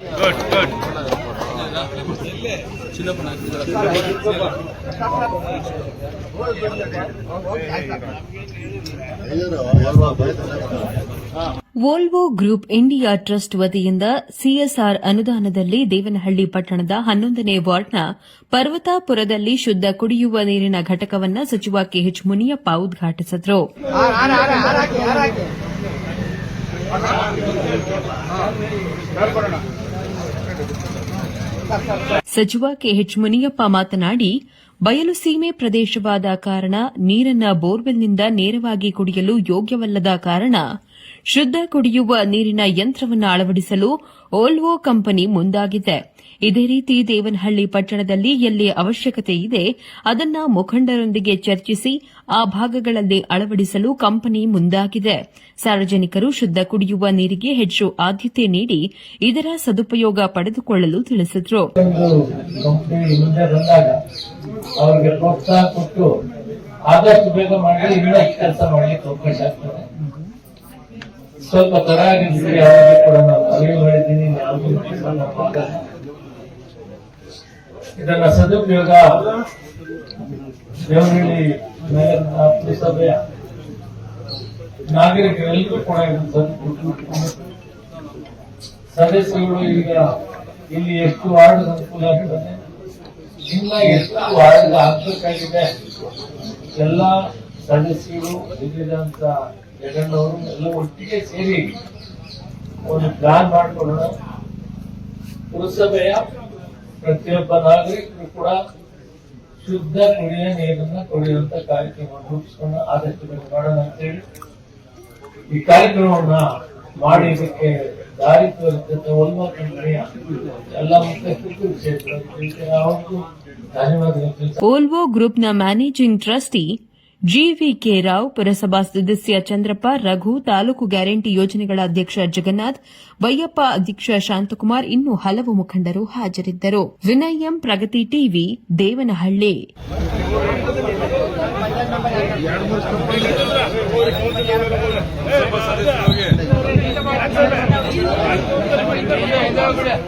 Good good Volvo group India trust ವತಿಯಿಂದ CSR ಅನುದಾನದಲ್ಲಿ ದೇವನಹಳ್ಳಿ ಪಟ್ಟಣದ ಹನ್ನೊಂದನೇ ವಾರ್ಡ್ನ ಪರ್ವತಾಪುರದಲ್ಲಿ ಶುದ್ದ ಕುಡಿಯುವ ನೀರಿನ ಘಟಕವನ್ನು ಸಚಿವ ಕೆಎಚ್ ಮುನಿಯಪ್ಪ ಉದ್ಘಾಟಿಸಿದರು. ಸಚಿವ ಕೆಎಚ್ ಮುನಿಯಪ್ಪ ಮಾತನಾಡಿ ಬಯಲು ಸೀಮೆ ಪ್ರದೇಶವಾದ ಕಾರಣ ನೀರನ್ನ ಬೋರ್ವೆಲ್ನಿಂದ ನೇರವಾಗಿ ಕುಡಿಯಲು ಯೋಗ್ಯವಲ್ಲದ ಕಾರಣ ಶುದ್ದ ಕುಡಿಯುವ ನೀರಿನ ಯಂತ್ರವನ್ನು ಅಳವಡಿಸಲು ಓಲ್ವೋ ಕಂಪನಿ ಮುಂದಾಗಿದೆ. ಇದೇ ರೀತಿ ದೇವನಹಳ್ಳಿ ಪಟ್ಟಣದಲ್ಲಿ ಎಲ್ಲಿ ಅವಶ್ಯಕತೆ ಇದೆ, ಅದನ್ನ ಮುಖಂಡರೊಂದಿಗೆ ಚರ್ಚಿಸಿ ಆ ಭಾಗಗಳಲ್ಲಿ ಅಳವಡಿಸಲು ಕಂಪನಿ ಮುಂದಾಗಿದೆ. ಸಾರ್ವಜನಿಕರು ಶುದ್ಧ ಕುಡಿಯುವ ನೀರಿಗೆ ಹೆಚ್ಚು ಆದ್ಯತೆ ನೀಡಿ ಇದರ ಸದುಪಯೋಗ ಪಡೆದುಕೊಳ್ಳಲು ತಿಳಿಸಿದರು. ಆದಷ್ಟು ಬೇಗ ಮಾಡಿ ಕೆಲಸ ಮಾಡಲಿಕ್ಕೆ ಅವಕಾಶ ಆಗ್ತದೆ. ಸ್ವಲ್ಪ ತರ ಅವರಿಗೆ ಕೂಡ ನಾನು ಅರಿವು ಆಗಲ್ಲ. ಇದನ್ನ ಸದುಪಯೋಗ. ದೇವನಹಳ್ಳಿ ಪುರಸಭೆಯ ನಾಗರಿಕರೆಲ್ಲರೂ ಕೂಡ ಸದಸ್ಯರುಗಳು ಈಗ ಇಲ್ಲಿ ಎಷ್ಟು ವಾರ್ಡ್ ಅನುಕೂಲ ಆಗ್ತದೆ? ಇನ್ನ ಎಷ್ಟು ವಾರ್ಡ್ ಆಗ್ಬೇಕಾಗಿದೆ? ಎಲ್ಲ ಸದಸ್ಯರು ವಿಧಿದಂತ ಅವರು ಎಲ್ಲ ಒಟ್ಟಿಗೆ ಸೇರಿ ಒಂದು ಪ್ಲಾನ್ ಮಾಡ್ಕೊಳ್ಳೋಣ ಪುರಸಭೆಯ ಪ್ರತಿಯೊಬ್ಬ ನಾಗರಿಕರು ಕೂಡ ಶುದ್ಧ ಕುಡಿಯ ನೀರನ್ನ ಕುಡಿಯುವಂತ ಕಾರ್ಯಕ್ರಮ ರೂಪಿಸಿಕೊಂಡು ಆದಷ್ಟು ಮಾಡೋಣ ಅಂತೇಳಿ ಈ ಕಾರ್ಯಕ್ರಮವನ್ನ ಮಾಡಿ ಇದಕ್ಕೆ ದಾರಿ ತೋರಿಸಿದ ಒಲ್ವ ಕಂಪನಿಯ ಎಲ್ಲ ಮುಖ್ಯಸ್ಥರಿಗೂ ಕ್ಷೇತ್ರ ಧನ್ಯವಾದಗಳು. ಓಲ್ವೋ ಗ್ರೂಪ್ನ ಮ್ಯಾನೇಜಿಂಗ್ ಟ್ರಸ್ಟಿ ಜಿವಿಕೆ ರಾವ್ ಪುರಸಭಾ ಸದಸ್ಯ ಚಂದ್ರಪ್ಪ, ರಘು, ತಾಲೂಕು ಗ್ಯಾರಂಟಿ ಯೋಜನೆಗಳ ಅಧ್ಯಕ್ಷ ಜಗನ್ನಾಥ್, ವೈಯಪ್ಪ ಅಧ್ಯಕ್ಷ ಶಾಂತಕುಮಾರ್ ಇನ್ನೂ ಹಲವು ಮುಖಂಡರು ಹಾಜರಿದ್ದರು. ವಿನಯಂ ಪ್ರಗತಿ ಟಿವಿ ದೇವನಹಳ್ಳಿ.